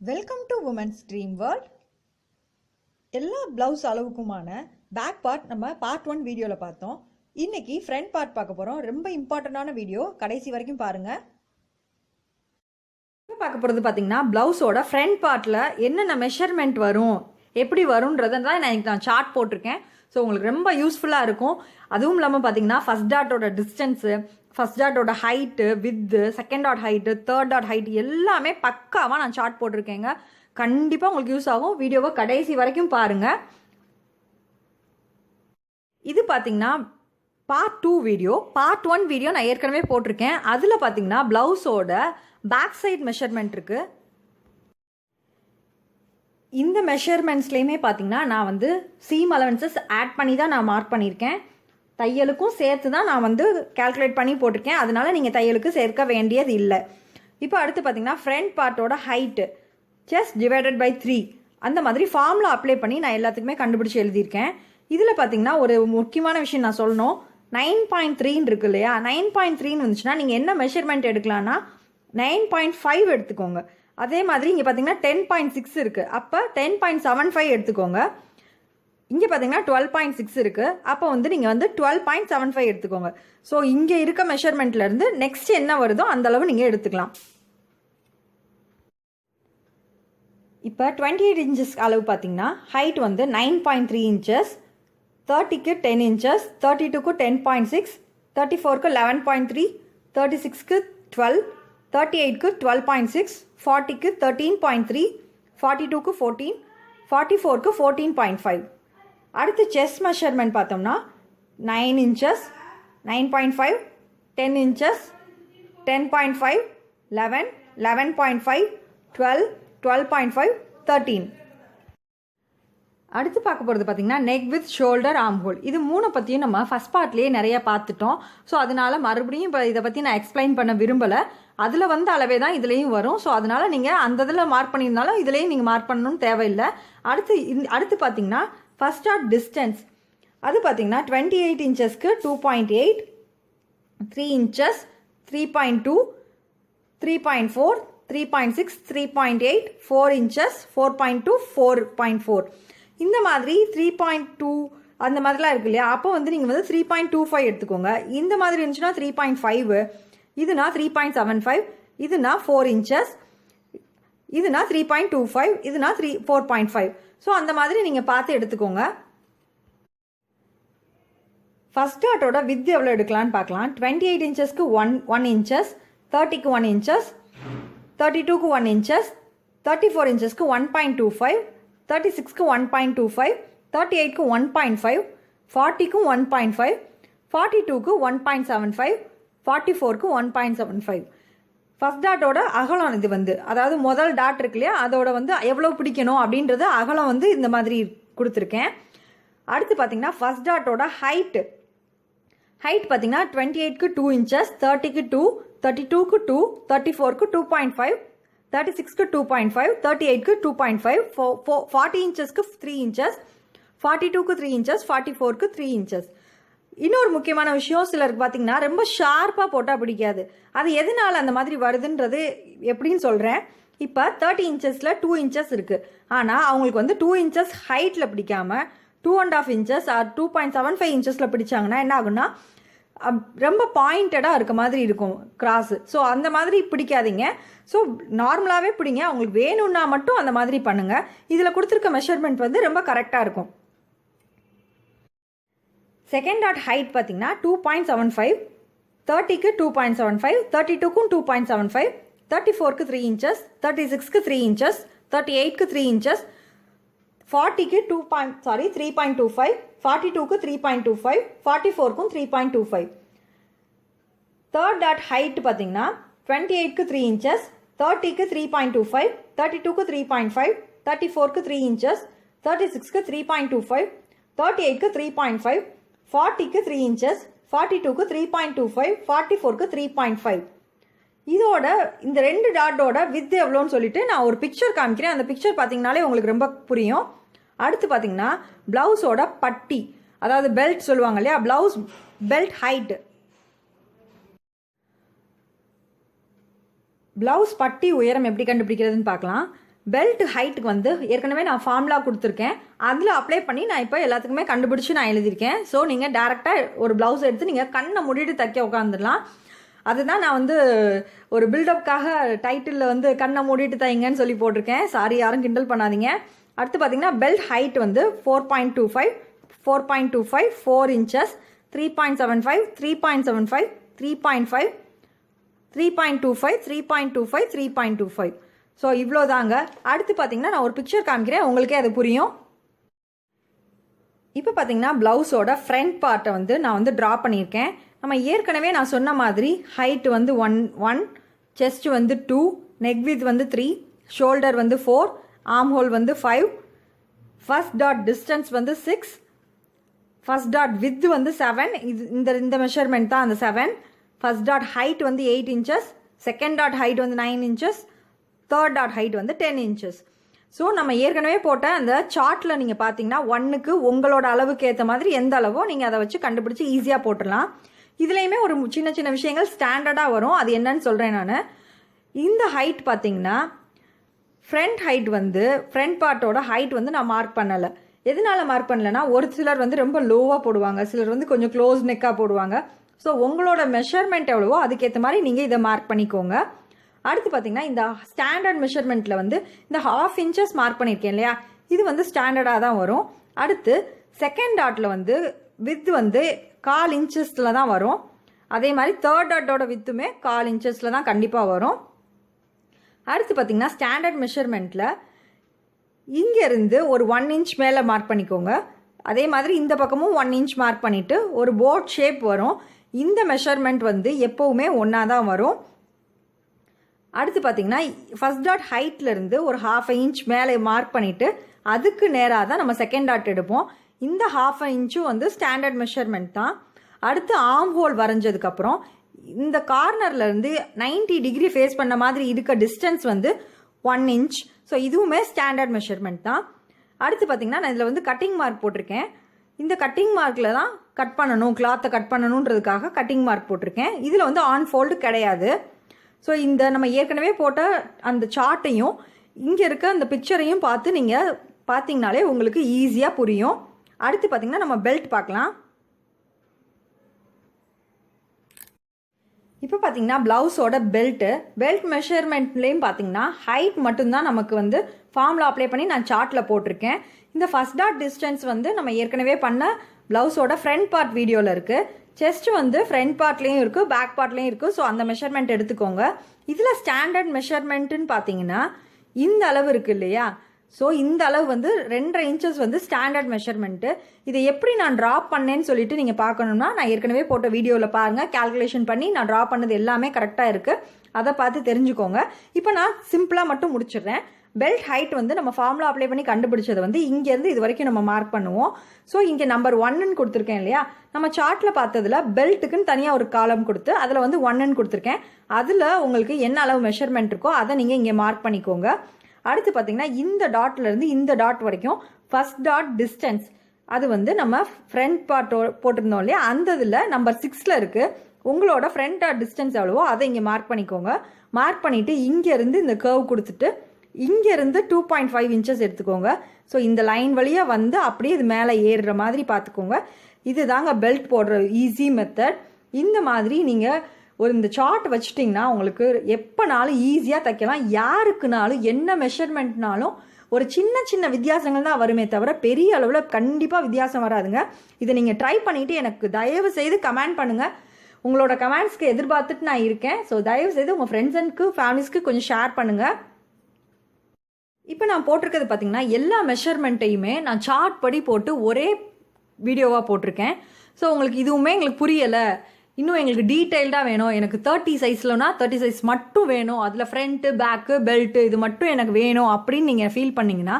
Welcome to womens dream world எல்லா blouse அளவுக்குமான back part நம்ம பார்ட் ஒன் வீடியோவில் பார்த்தோம். இன்னைக்கு ஃப்ரண்ட் பார்ட் பார்க்க போகிறோம் ரொம்ப இம்பார்ட்டண்டான வீடியோ கடைசி வரைக்கும் பாருங்கள் பார்க்க போகிறது பார்த்தீங்கன்னா ப்ளவுஸோட ஃப்ரண்ட் பார்ட்டில் என்னென்ன மெஷர்மெண்ட் வரும்? எப்படி வரும்ன்றதை தான் நான் எனக்கு நான் சார்ட் போட்டிருக்கேன். ஸோ உங்களுக்கு ரொம்ப யூஸ்ஃபுல்லாக இருக்கும். அதுவும் இல்லாமல் பார்த்தீங்கன்னா ஃபஸ்ட் டாட்டோட distance first டாட்டோட height width second dot height third dot height எல்லாமே பக்காவாக நான் சார்ட் போட்டிருக்கேங்க. கண்டிப்பாக உங்களுக்கு யூஸ் ஆகும். வீடியோவை கடைசி வரைக்கும் பாருங்கள் இது பார்த்தீங்கன்னா part two video part one video நான் ஏற்கனவே போட்டிருக்கேன். அதில் பார்த்தீங்கன்னா ப்ளவுஸோட பேக் சைட் மெஷர்மெண்ட் இருக்குது இந்த மெஷர்மெண்ட்ஸ்லேயுமே பார்த்தீங்கன்னா நான் வந்து சீம் அலவன்சஸ் ஆட் பண்ணி தான் நான் மார்க் பண்ணியிருக்கேன். தையலுக்கும் சேர்த்து தான் நான் வந்து கால்குலேட் பண்ணி போட்டிருக்கேன். அதனால் நீங்கள் தையலுக்கு சேர்க்க வேண்டியது இல்லை. இப்போ அடுத்து பார்த்தீங்கன்னா front பார்ட்டோட height chest divided by three அந்த மாதிரி ஃபார்மில் அப்ளை பண்ணி நான் எல்லாத்துக்குமே கண்டுபிடிச்சி எழுதியிருக்கேன். இதில் பார்த்தீங்கன்னா ஒரு முக்கியமான விஷயம் நான் சொல்லணும். நைன் பாயிண்ட் த்ரீன்னு இருக்கு இல்லையா? நைன் பாயிண்ட் த்ரீன்னு வந்துச்சுன்னா நீங்கள் என்ன மெஷர்மெண்ட் எடுக்கலான்னா நைன் பாயிண்ட் ஃபைவ் எடுத்துக்கோங்க. அதே மாதிரி இங்கே பார்த்தீங்கன்னா டென் பாயிண்ட் சிக்ஸ் இருக்குது அப்போ டென் பாயிண்ட் செவன் ஃபைவ் எடுத்துக்கோங்க. இங்கே பார்த்தீங்கன்னா டுவெல் பாயிண்ட் சிக்ஸ் இருக்குது அப்போ வந்து நீங்கள் வந்து டுவெல் பாயிண்ட் செவன் ஃபைவ் எடுத்துக்கோங்க. ஸோ இங்கே இருக்க மெஷர்மெண்ட்லேருந்து நெக்ஸ்ட் என்ன வருதோ அந்த அளவு நீங்கள் எடுத்துக்கலாம். இப்போ டுவெண்ட்டி எயிட் இன்ச்சஸ் அளவு பார்த்தீங்கன்னா ஹைட் வந்து நைன் பாயிண்ட் த்ரீ இன்ச்சஸ் தேர்ட்டிக்கு டென் இன்ச்சஸ் தேர்ட்டி டூக்கு டென் பாயிண்ட் சிக்ஸ் தேர்ட்டி ஃபோருக்கு லெவன் பாயிண்ட் த்ரீ தேர்ட்டி சிக்ஸ்க்கு டுவெல் தேர்ட்டி எயிட்க்கு டுவெல் பாயிண்ட் சிக்ஸ் ஃபார்ட்டிக்கு தேர்ட்டீன் பாயிண்ட் த்ரீ ஃபார்ட்டி டூக்கு ஃபோர்டீன் ஃபார்ட்டி ஃபோருக்கு ஃபோர்டீன் பாயிண்ட் ஃபைவ் அடுத்து செஸ் மெஷர்மெண்ட் பார்த்தோம்னா nine inches nine point five ten inches ten point five eleven eleven point five twelve twelve point five thirteen அடுத்து பார்க்க போகிறது பார்த்தீங்கன்னா neck with shoulder armhole இது மூணை பற்றியும் நம்ம ஃபஸ்ட் பார்ட்லேயே நிறைய பார்த்துட்டோம். ஸோ அதனால் மறுபடியும் இப்போ இதை பற்றி நான் எக்ஸ்பிளைன் பண்ண விரும்பலை. அதில் வந்த அளவே தான் இதுலேயும் வரும். ஸோ அதனால் நீங்கள் அந்த இதில் மார்க் பண்ணியிருந்தாலும் இதுலேயும் நீங்கள் மார்க் பண்ணணும்னு தேவையில்லை. அடுத்து இந் அடுத்து பார்த்தீங்கன்னா ஃபஸ்ட் ஆர்ட் டிஸ்டன்ஸ் அது பார்த்தீங்கன்னா twenty eight இன்ச்சஸ்க்கு two point eight three inches three point two three point four three point six three point eight four inches four point two four point four இந்த மாதிரி த்ரீ பாயிண்ட் டூ அந்த மாதிரிலாம் இருக்கு இல்லையா? அப்போ வந்து நீங்கள் வந்து த்ரீ பாயிண்ட் டூ ஃபைவ் எடுத்துக்கோங்க. இந்த மாதிரி இருந்துச்சுன்னா த்ரீ பாயிண்ட் ஃபைவ் இதுனா த்ரீ பாயிண்ட் செவன் ஃபைவ் இதுனா ஃபோர் இன்ச்சஸ் இதுனா த்ரீ பாயிண்ட் டூ ஃபைவ் இதுனா three four point five so அந்த மாதிரி நீங்கள் பார்த்து எடுத்துக்கோங்க. ஃபஸ்ட் ஸ்டார்ட்டோட வித் எவ்வளோ எடுக்கலான்னு பார்க்கலாம். டுவெண்ட்டி எயிட் இன்ச்சஸ்க்கு ஒன் ஒன் இன்ச்சஸ் தேர்ட்டிக்கு ஒன் இன்ச்சஸ் தேர்ட்டி டூக்கு one inches thirty four இன்ச்சஸ்க்கு one point two five thirty சிக்ஸ்க்கு one point two five thirty எயிட்க்கு one point five ஃபார்ட்டிக்கும் ஒன் பாயிண்ட் ஃபைவ் ஃபார்ட்டி டூக்கு one point seven five forty ஃபோருக்கு one point seven five first டாட்டோட அகலம் இது வந்து அதாவது முதல் dot இருக்கு இல்லையா அதோட வந்து எவ்வளோ பிடிக்கணும் அப்படின்றது அகலம் வந்து இந்த மாதிரி கொடுத்துருக்கேன். அடுத்து பார்த்தீங்கன்னா ஃபஸ்ட் டாட்டோட ஹைட்டு ஹைட் பார்த்தீங்கன்னா டுவெண்ட்டி எயிட்க்கு டூ இன்ச்சஸ் தேர்ட்டிக்கு டூ தேர்ட்டி டூக்கு டூ தேர்ட்டி ஃபோருக்கு டூ பாயிண்ட் ஃபைவ் தேர்ட்டி சிக்ஸ்க்கு two point five thirty எயிட்க்கு two point five four four forty இன்ச்சஸ்க்கு three inches forty டூக்கு த்ரீ இன்ச்சஸ் ஃபார்ட்டி ஃபோருக்கு த்ரீ இன்ச்சஸ் இன்னொரு முக்கியமான விஷயம் சிலருக்கு பார்த்தீங்கன்னா ரொம்ப ஷார்ப்பாக போட்டால் பிடிக்காது. அது எதனால் அந்த மாதிரி வருதுன்றது எப்படின்னு சொல்கிறேன் இப்போ தேர்ட்டி இன்ச்சஸில் டூ இன்ச்சஸ் இருக்குது ஆனால் அவங்களுக்கு வந்து டூ இன்ச்சஸ் ஹைட்டில் பிடிக்காம two and half inches or two point seven five இன்ச்சஸில் பிடிச்சாங்கன்னா என்ன ஆகுன்னா ரொம்ப பாயிண்டடாக இருக்க மாதிரி இருக்கும் கிராஸு ஸோ அந்த மாதிரி பிடிக்காதீங்க. ஸோ நார்மலாகவே பிடிங்க. அவங்களுக்கு வேணும்னா மட்டும் அந்த மாதிரி பண்ணுங்கள் இதில் கொடுத்துருக்க மெஷர்மெண்ட் வந்து ரொம்ப கரெக்டாக இருக்கும். செகண்ட் டாட் ஹைட் பார்த்தீங்கன்னா two point seven five thirty two point seven five thirty டூக்கும் two point seven five thirty ஃபோருக்கு த்ரீ இன்ச்சஸ் தேர்ட்டி சிக்ஸ்க்கு த்ரீ இன்ச்சஸ் தேர்ட்டி எயிட்க்கு three inches ஃபார்ட்டிக்கு two point sorry three point two five forty டூக்கு three point two five forty ஃபோருக்கும் three point two five third dot height பார்த்தீங்கன்னா twenty எயிட்க்கு three inches தேர்ட்டிக்கு three point two five thirty டூக்கு three point five thirty ஃபோருக்கு three inches thirty சிக்ஸ்க்கு three point two five thirty எயிட்க்கு three point five ஃபார்ட்டிக்கு three inches forty டூக்கு three point two five forty ஃபோருக்கு three point five இதோட இந்த ரெண்டு டாட்டோட with எவ்வளோன்னு சொல்லிட்டு நான் ஒரு பிக்சர் காமிக்கிறேன். அந்த பிக்சர் பார்த்தீங்கனாலே உங்களுக்கு ரொம்ப புரியும். அடுத்து பார்த்தீங்கன்னா ப்ளவுஸோட பட்டி அதாவது பெல்ட் சொல்லுவாங்க இல்லையா? ப்ளவுஸ் பெல்ட் ஹைட்டு ப்ளவுஸ் பட்டி உயரம் எப்படி கண்டுபிடிக்கிறதுன்னு பார்க்கலாம். பெல்ட் ஹைட்டுக்கு வந்து ஏற்கனவே நான் ஃபார்முலா கொடுத்துருக்கேன். அதில் அப்ளை பண்ணி நான் இப்போ எல்லாத்துக்குமே கண்டுபிடிச்சி நான் எழுதியிருக்கேன். ஸோ நீங்கள் டேரெக்டாக ஒரு ப்ளவுஸ் எடுத்து நீங்கள் கண்ணை முடிட்டு தைக்க உட்காந்துடலாம் அதுதான் நான் வந்து ஒரு பில்டப்காக டைட்டிலில் வந்து கண்ணை மூடிட்டு தைங்கன்னு சொல்லி போட்டிருக்கேன். சாரி யாரும் கிண்டல் பண்ணாதீங்க. அடுத்து பார்த்தீங்கன்னா பெல்ட் ஹைட் வந்து four point two five four point two five four inches three point seven five three point seven five three point five three point two five three point two five three point two five so இவ்வளோ தாங்க அடுத்து பார்த்தீங்கன்னா நான் ஒரு picture காமிக்கிறேன். உங்களுக்கே அது புரியும். இப்போ பார்த்தீங்கன்னா ப்ளவுஸோட ஃப்ரண்ட் பார்ட்டை வந்து நான் வந்து ட்ரா பண்ணியிருக்கேன். நம்ம ஏற்கனவே நான் சொன்ன மாதிரி ஹைட் வந்து ஒன் ஒன் செஸ்ட் வந்து டூ நெக் வித் வந்து த்ரீ ஷோல்டர் வந்து ஃபோர் ஆம் ஹோல் வந்து ஃபைவ் ஃபர்ஸ்ட் டாட் டிஸ்டன்ஸ் வந்து சிக்ஸ் ஃபஸ்ட் டாட் வித் வந்து செவன் இது இந்த இந்த மெஷர்மெண்ட் தான் அந்த செவன் ஃபஸ்ட் டாட் ஹைட் வந்து eight inches second dot height வந்து nine inches third dot height வந்து டென் இன்ச்சஸ் ஸோ நம்ம ஏற்கனவே போட்ட அந்த சார்ட்டில் நீங்கள் பார்த்தீங்கன்னா ஒன்றுக்கு உங்களோட அளவுக்கு ஏற்ற மாதிரி எந்த அளவோ நீங்கள் அதை வச்சு கண்டுபிடிச்சி ஈஸியாக போட்டுடலாம். இதுலேயுமே ஒரு சின்ன சின்ன விஷயங்கள் ஸ்டாண்டர்டாக வரும். அது என்னன்னு சொல்கிறேன் நான். இந்த ஹைட் பார்த்தீங்கன்னா ஃப்ரண்ட் ஹைட் வந்து ஃப்ரண்ட் பார்ட்டோட ஹைட் வந்து நான் மார்க் பண்ணலை. எதனால மார்க் பண்ணலைன்னா ஒரு சிலர் வந்து ரொம்ப லோவாக போடுவாங்க. சிலர் வந்து கொஞ்சம் க்ளோஸ் நெக்காக போடுவாங்க. ஸோ உங்களோட மெஷர்மெண்ட் எவ்வளவோ அதுக்கேற்ற மாதிரி நீங்கள் இதை மார்க் பண்ணிக்கோங்க. அடுத்து பார்த்தீங்கன்னா இந்த ஸ்டாண்டர்ட் மெஷர்மெண்ட்டில் வந்து இந்த ஹாஃப் இன்ச்சஸ் மார்க் பண்ணியிருக்கேன் இல்லையா? இது வந்து ஸ்டாண்டர்டாக தான் வரும். அடுத்து செகண்ட் டாட்டில் வந்து வித் வந்து கால் இன்ச்சஸில் தான் வரும். அதே மாதிரி தேர்ட் டாட்டோட வித்துமே கால் இன்ச்சஸில் தான் கண்டிப்பாக வரும். அடுத்து பார்த்தீங்கன்னா ஸ்டாண்டர்ட் மெஷர்மெண்ட்டில் இங்கேருந்து ஒரு ஒன் இன்ச் மேலே மார்க் பண்ணிக்கோங்க. அதே மாதிரி இந்த பக்கமும் ஒன் இன்ச் மார்க் பண்ணிவிட்டு ஒரு போட் ஷேப் வரும். இந்த மெஷர்மெண்ட் வந்து எப்போவுமே ஒன்றா தான் வரும். அடுத்து பார்த்தீங்கன்னா ஃபஸ்ட் டாட் ஹைட்லேருந்து ஒரு ஹாஃப் இன்ச் மேலே மார்க் பண்ணிவிட்டு அதுக்கு நேராக தான் நம்ம செகண்ட் டாட் எடுப்போம். இந்த ஹாஃப் இன்ச்சும் வந்து ஸ்டாண்டர்ட் மெஷர்மெண்ட் தான். அடுத்து ஆர்ம் ஹோல் வரைஞ்சதுக்கப்புறம் இந்த கார்னர்லேருந்து 90 டிகிரி ஃபேஸ் பண்ண மாதிரி இருக்க டிஸ்டன்ஸ் வந்து ஒன் இன்ச் ஸோ இதுவுமே ஸ்டாண்டர்ட் மெஷர்மெண்ட் தான். அடுத்து பார்த்தீங்கன்னா நான் இதில் வந்து கட்டிங் மார்க் போட்டிருக்கேன். இந்த கட்டிங் மார்க்கில் தான் கட் பண்ணணும் கிளாத்தை கட் பண்ணணுன்றதுக்காக கட்டிங் மார்க் போட்டிருக்கேன். இதில் வந்து ஆன் ஃபோல்டு கிடையாது. ஸோ இந்த நம்ம ஏற்கனவே போட்ட அந்த சார்ட்டையும் இங்கே இருக்க அந்த பிக்சரையும் பார்த்து நீங்கள் பார்த்தீங்கனாலே உங்களுக்கு ஈஸியாக புரியும். அடுத்து பார்த்தீங்கன்னா நம்ம பெல்ட் பார்க்கலாம். இப்போ பார்த்தீங்கன்னா ப்ளவுஸோட பெல்ட்டு பெல்ட் மெஷர்மெண்ட்லேயும் பார்த்தீங்கன்னா ஹைட் மட்டும்தான் நமக்கு வந்து ஃபார்மில் அப்ளை பண்ணி நான் சார்ட்டில் போட்டிருக்கேன். இந்த ஃபஸ்ட் டாட் டிஸ்டன்ஸ் வந்து நம்ம ஏற்கனவே பண்ண ப்ளவுஸோட ஃப்ரண்ட் பார்ட் வீடியோவில் இருக்குது செஸ்ட் வந்து ஃப்ரண்ட் பார்ட்லேயும் இருக்குது பேக் பார்ட்லேயும் இருக்குது ஸோ அந்த மெஷர்மெண்ட் எடுத்துக்கோங்க. இதில் ஸ்டாண்டர்ட் மெஷர்மெண்ட்டுன்னு பார்த்தீங்கன்னா இந்த அளவு இருக்குது இல்லையா? ஸோ இந்த அளவு வந்து ரெண்டரை இன்ச்சஸ் வந்து ஸ்டாண்டர்ட் மெஷர்மெண்ட்டு இதை எப்படி நான் ட்ரா பண்ணேன்னு சொல்லிட்டு நீங்கள் பார்க்கணும்னா நான் ஏற்கனவே போட்ட வீடியோவில் பாருங்கள் கால்குலேஷன் பண்ணி நான் ட்ரா பண்ணது எல்லாமே கரெக்டாக இருக்குது அதை பார்த்து தெரிஞ்சுக்கோங்க. இப்போ நான் சிம்பிளாக மட்டும் முடிச்சிடுறேன். பெல்ட் ஹைட் வந்து நம்ம ஃபார்முலா அப்ளை பண்ணி கண்டுபிடிச்சது வந்து இங்கேருந்து இது வரைக்கும் நம்ம மார்க் பண்ணுவோம். ஸோ இங்கே நம்பர் ஒன்னுன்னு கொடுத்துருக்கேன் இல்லையா? நம்ம சார்ட்டில் பார்த்ததில் பெல்ட்டுக்குன்னு தனியாக ஒரு காலம் கொடுத்து அதில் வந்து ஒன்னுன்னு கொடுத்துருக்கேன். அதில் உங்களுக்கு என்ன அளவு மெஷர்மெண்ட் இருக்கோ அதை நீங்கள் இங்கே மார்க் பண்ணிக்கோங்க. அடுத்து பார்த்தீங்கன்னா இந்த டாட்ல இருந்து இந்த டாட் வரைக்கும் ஃபர்ஸ்ட் டாட் டிஸ்டன்ஸ் அது வந்து நம்ம ஃப்ரண்ட் பார்ட்டோ போட்டிருந்தோம் இல்லையா? அந்த இதில் நம்பர் சிக்ஸில் இருக்குது உங்களோட ஃப்ரண்ட் டாட் டிஸ்டன்ஸ் எவ்வளவோ அதை இங்கே மார்க் பண்ணிக்கோங்க. மார்க் பண்ணிவிட்டு இங்கேருந்து இந்த கர்வ் கொடுத்துட்டு இங்கேருந்து டூ பாயிண்ட் ஃபைவ் இன்ச்சஸ் எடுத்துக்கோங்க. ஸோ இந்த லைன் வழியாக வந்து அப்படியே இது மேலே ஏறுற மாதிரி பார்த்துக்கோங்க. இது தாங்க பெல்ட் போடுற ஈஸி மெத்தட் இந்த மாதிரி நீங்கள் ஒரு இந்த சார்ட் வச்சுட்டிங்கன்னா உங்களுக்கு எப்போனாலும் ஈஸியாக தைக்கலாம். யாருக்குனாலும் என்ன மெஷர்மெண்ட்னாலும் ஒரு சின்ன சின்ன வித்தியாசங்கள் தான் வருமே தவிர பெரிய அளவில் கண்டிப்பாக வித்தியாசம் வராதுங்க. இதை நீங்கள் ட்ரை பண்ணிவிட்டு எனக்கு தயவு செய்து கமெண்ட் பண்ணுங்கள் உங்களோட கமெண்ட்ஸ்க்கு எதிர்பார்த்துட்டு நான் இருக்கேன். ஸோ தயவு செய்து உங்கள் ஃப்ரெண்ட்ஸுக்கு ஃபேமிலிஸ்க்கு கொஞ்சம் ஷேர் பண்ணுங்கள் இப்போ நான் போட்டிருக்கிறது பார்த்தீங்கன்னா எல்லா மெஷர்மெண்ட்டையுமே நான் சார்ட் படி போட்டு ஒரே வீடியோவாக போட்டிருக்கேன். ஸோ உங்களுக்கு இதுவுமே எங்களுக்கு புரியலை. இன்னும் எங்களுக்கு டீட்டெயில்டாக வேணும். எனக்கு தேர்ட்டி சைஸ்லனா தேர்ட்டி சைஸ் மட்டும் வேணும். அதில் ஃப்ரண்ட்டு பேக்கு பெல்ட்டு இது மட்டும் எனக்கு வேணும் அப்படின்னு நீங்கள் ஃபீல் பண்ணிங்கன்னா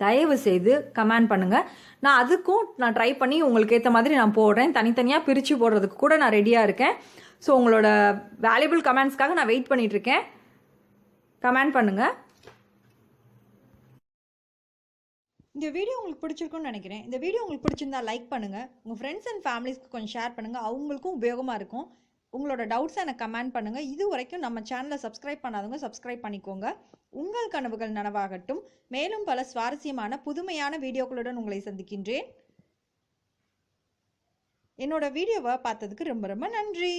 தயவு செய்து கமெண்ட் பண்ணுங்கள் நான் அதுக்கும் நான் ட்ரை பண்ணி உங்களுக்கு ஏற்ற மாதிரி நான் போடுறேன். தனித்தனியாக பிரித்து போடுறதுக்கு கூட நான் ரெடியாக இருக்கேன். ஸோ உங்களோட வேல்யூபிள் கமெண்ட்ஸ்க்காக நான் வெயிட் பண்ணிகிட்ருக்கேன் இருக்கேன். கமெண்ட் பண்ணுங்கள் இந்த வீடியோ உங்களுக்கு பிடிச்சிருக்கும்னு நினைக்கிறேன். இந்த வீடியோ உங்களுக்கு பிடிச்சிருந்தா லைக் பண்ணுங்கள் உங்கள் ஃப்ரெண்ட்ஸ் அண்ட் ஃபேமிலிஸ்க்கு கொஞ்சம் ஷேர் பண்ணுங்கள் அவங்களுக்கும் உபயோகமாக இருக்கும். உங்களோட டவுட்ஸை எனக்கு கமெண்ட் பண்ணுங்கள் இது வரைக்கும் நம்ம சேனலை சப்ஸ்கிரைப் பண்ணாதவங்க சப்ஸ்கிரைப் பண்ணிக்கோங்க. உங்கள் கனவுகள் நனவாகட்டும். மேலும் பல சுவாரஸ்யமான புதுமையான வீடியோக்களுடன் உங்களை சந்திக்கின்றேன். என்னோட வீடியோவை பார்த்ததுக்கு ரொம்ப ரொம்ப நன்றி.